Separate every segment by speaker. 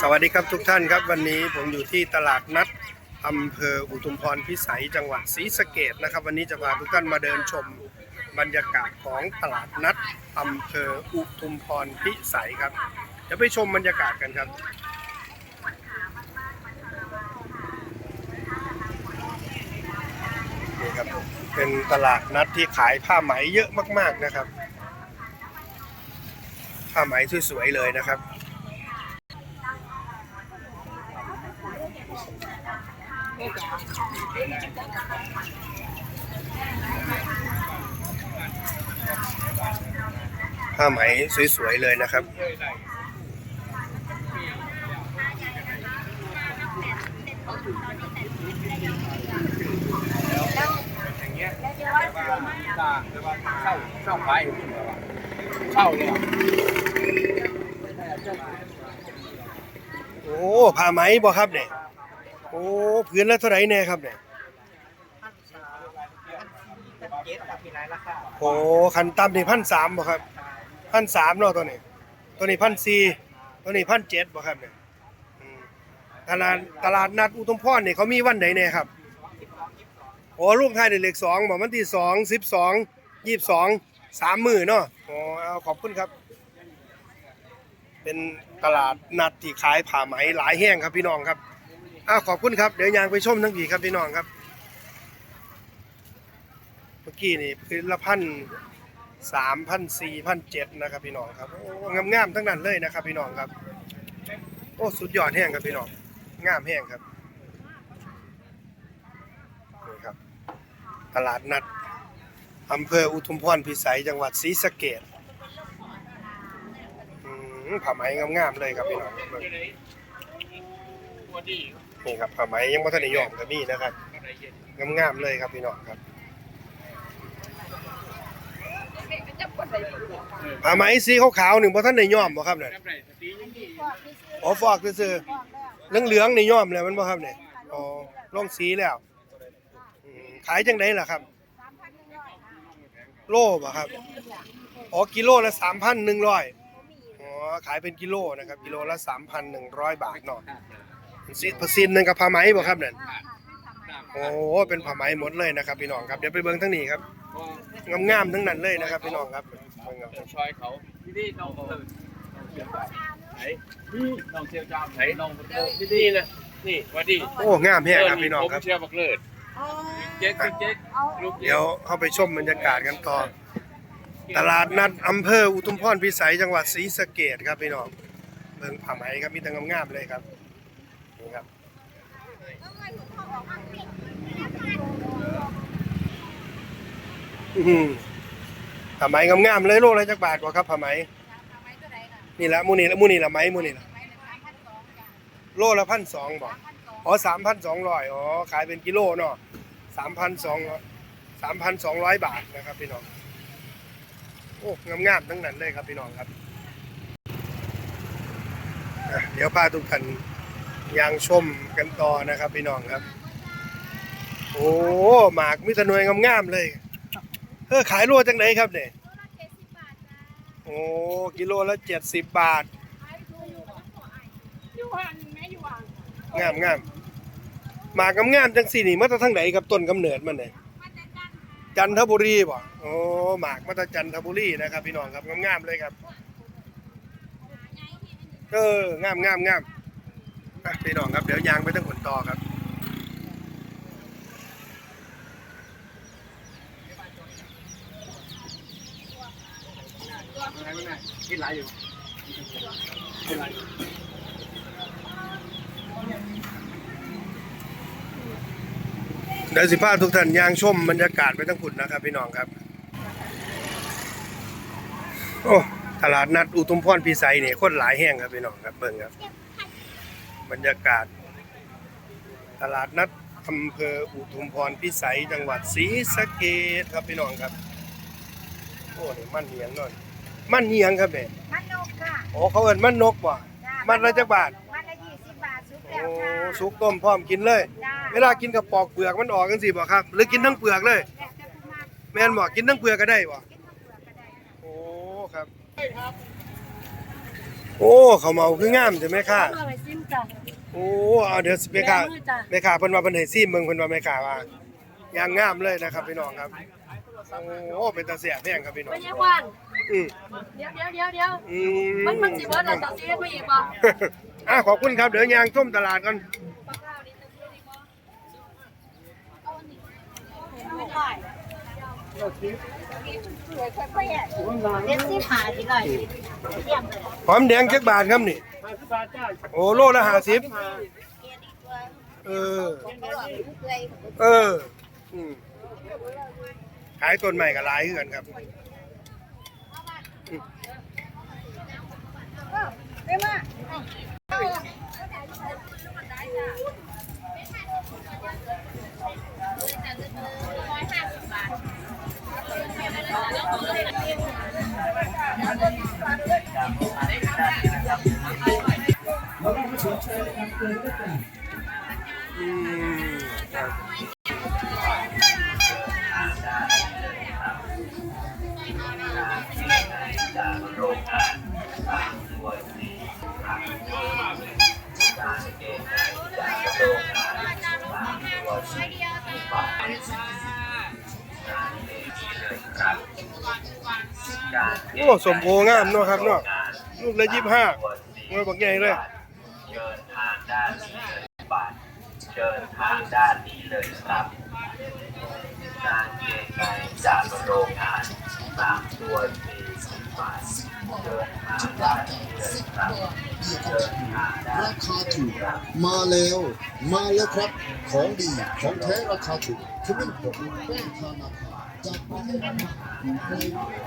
Speaker 1: สวัสดีครับทุกท่านครับวันนี้ผมอยู่ที่ตลาดนัดอำเภออุทุมพรพิสัยจังหวัดศรีสะเกดนะครับ วันนี้จะพาทุกท่านมาเดินชมบรรยากาศของตลาดนัดอำเภออุทุมพรพิสัยครับเดี๋ยวไปชมบรรยากาศกันครับนี่ครับเป็นตลาดนัดที่ขายผ้าไหมเยอะมาก ๆนะครับ ผ้าไหมสวยๆเลยนะครับ ผ้าไหมสวยๆเลยนะครับ
Speaker 2: เข้าเข้าไปเข้าเลย
Speaker 1: โอ้ผ้าไหมบ่ครับเนี่ย อ้พื้นละเท่าไหร่แน่ครับเนี่ยโอ้คันต่ำนี่พันสามบ่ครับพันสามเนาะตัวนี้ ตัวนี้พันสี่ตัวนี้พันเจ็ดบ่ครับเนี่ยอืมตลาดตลาดนัดอุทุมพรเนี่ยเขามีวันไหนเนี่ยครับโอ้ลูกไทยเด็กเลขสองบอกวันที่สองสิบสองยี่สิบสองสามหมือเนาะโอ้เอาขอบคุณครับ เป็นตลาดนัดที่ขายผ้าไหมหลายแห้งครับพี่น้องครับ อ้าวขอบคุณครับ เดี๋ยวยางไปชมทั้งผีครับพี่น้องครับ เมื่อกี้นี่คือละพันสามพันสี่พันเจ็ดนะครับพี่น้องครับโอ้งามๆทั้งนั้นเลยนะครับ พี่น้องครับ โอ้สุดยอดแห้งครับพี่น้องงามแห้งครับนี่ครับ ตลาดนัดอำเภออุทุมพรพิสัยจังหวัดศรีสะเกษอืมผ้าไหมงามๆเลยครับพี่น้องเบิ่ง นี่ครับผ้าไหมยังบ่ทันได้ยอมก็มีนะครับงามๆเลยครับพี่น้องครับผ้าไหมสีขาวๆนี่งบ่ทันได้ยอมบ่ครับเนี่ยอ๋อฟอกซื่อๆเหลืองๆนี่ยอมแล้วมันบ่ครับเนี่ยอ๋อลงสีแล้วขายจังไดล่ะครับ โลบ่ครับอ๋อกิโลละ3,100อ๋อขายเป็นกิโลนะครับ กิโลละ3,100 บาทเนาะ สิเปอร์เซ็นต์หนึงกับผ้าไหมบ่ครับนั่นโอ้เป็นผ้าไหมหมดเลยนะครับพี่น้องครับเดี๋ยวไปเบิ่งทั้งนี้ครับงามๆทั้งนั้นเลยนะครับพี่น้องครับเบิ่งเอา
Speaker 2: ซอยเขาที่นี่น้องเลิศไหนนี่น้องเชียวจามไหนน้องที่นี่นะนี่วัดี
Speaker 1: โอ้งามแฮงครับพี่น้องครับ
Speaker 2: ผมเชียวบักเลิศเจ๊กเจ๊กลูก
Speaker 1: เดี๋ยวเข้าไปชมบรรยากาศกันต่อตลาดนัดอำเภออุทุมพรพิสัยจังหวัดศรีสะเกษครับพี่น้องเบิ่งผ้าไหมครับมีแต่งามๆเลยครับ นี่ครับอื้อหือผ้าไหมงามๆเลยโลละจักบาทกว่าครับผ้าไหมนี่ละมูนี่ละมูนี่ละไหมมูนี่ละโลละพันสองบอกอ๋อสามพันสองร้อยอ๋อขายเป็นกิโลเนาะสามพันสองสามพันสองร้อยบาทนะครับพี่น้องโอ้งามๆทั้งนั้นเลยครับพี่น้องครับ เดี๋ยวพาทุกท่าน ยางชมกันต่อนะครับพี่น้องครับ โอ้หมากมิตรนวยงามๆเลยเออขายโลจังไหนครับเนี่ยโอ้กิโลละเจ็ดสิบบาทงามงามหมากงามๆจังสี่นี่มาจากทางไหนครับต้นกำเนิดมันเนี่ยจันทบุรีบ่โอ้หมากมาจากจันทบุรีนะครับ พี่น้องครับงามๆเลยครับ เอองามงามงาม พี่น้องครับ เดี๋ยวยางไปตั้งขนต่อครับ
Speaker 2: กินไรอยู่กินไร
Speaker 1: เดี๋ยวสิพาทุกท่านยางชมบรรยากาศไปทั้งขุนนะครับ พี่น้องครับ โอ้ตลาดนัดอุทุมพรพิสัยนี่ยคนหลายแห่งครับพี่น้องครับเบิ่งครับ บรรยากาศ ตลาดนัดอำเภออุทุมพรพิสัยจังหวัดศรีสะเกษครับพี่น้องครับ โอ้นี่มันเหียงเนาะมันเหียงครับเนี่ย
Speaker 3: มันนกค่ะ
Speaker 1: โอ้เขาเอิ้นมันนกว่ะ
Speaker 3: จ้า
Speaker 1: มันละจักบาท
Speaker 3: มันละยี่สิบบาทซุป
Speaker 1: โอ้
Speaker 3: แล้วค่ะ
Speaker 1: สุกต้มพร้อมกินเลย
Speaker 3: จ้า
Speaker 1: เวลากินกับปอกเปลือกมันออกกันสิบ่ครับ หรือกินทั้งเปลือกเลย
Speaker 3: แต่จะพูดมาก
Speaker 1: แม่นบ่กินทั้งเปลือกก็ได้บ่
Speaker 3: กินข้าวเปลือกก็ได้ค่ะ
Speaker 1: โอ้ครับ โอ้เขาวเมาคืองามใช่ไหมค่ะ
Speaker 4: เอาไปซิม จ้ะ
Speaker 1: โอ้เอาเดี๋ยวสิไปค่ะ
Speaker 4: แม่มือจ้ะ
Speaker 1: แม่ค่ะเพิ่นว่าเพิ่นให้ซีมเบิ่งเพิ่นว่าแม่ค่ะว่าอย่างงามเลยนะครับพี่น้องครับโอ้เป็นตาเสียแพงครับพี่น้อง
Speaker 4: ไม่ใช่ว่าน
Speaker 1: อืม
Speaker 4: เดี๋ยวเดี๋ยวเดี๋ยวเดี๋ยว
Speaker 1: อื
Speaker 4: มันมันสิเบิร์ดเราจะซีดมาอีกบ่
Speaker 1: อะขอบคุณครับเดี๋ยวยางส้มตลาดกัน
Speaker 3: เจ็ดสิบห้าที่ร้อยเยี่ยมเลย
Speaker 1: หอมแดงจักบาทครับนี่ โอ้โลละหาสิบเออ เอออืมขายต้นใหม่กับหลายคือกันครับ
Speaker 3: ไม่มา
Speaker 1: อื โอ้สมโพงามเนาะครับเนาะลูกละยี่สิบห้าเงินบักใหญ่เลย
Speaker 5: เชิญทางด้านนี้เลยครับกางเกงในจากโรงงานสามตัวสี่สิบบาทเชิญทางด้านนี้เลยครับเชิญทางด้าน
Speaker 6: ราคาถูกมาแล้ว มาแล้วครับ ของดีของแท้ราคาถูกขมิ้นผงแป้งทานาคา จากประเทศอังกฤษใคร
Speaker 7: อยาก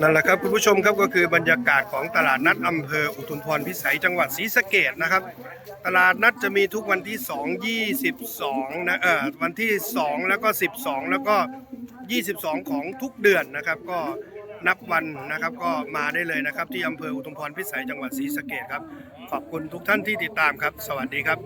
Speaker 1: นั่นแหละครับคุณผู้ชมครับก็คือบรรยากาศของตลาดนัดอำเภออุทุมพรพิสัยจังหวัดศรีสะเกดนะครับ ตลาดนัดจะมีทุกวันที่ 2 22นะเออวันที่ 2 แล้วก็ 12 แล้วก็ 22 ของทุกเดือนนะครับ ก็นับวันนะครับก็มาได้เลยนะครับ ที่อำเภออุทุมพรพิสัยจังหวัดศรีสะเกดครับ ขอบคุณทุกท่านที่ติดตามครับ สวัสดีครับ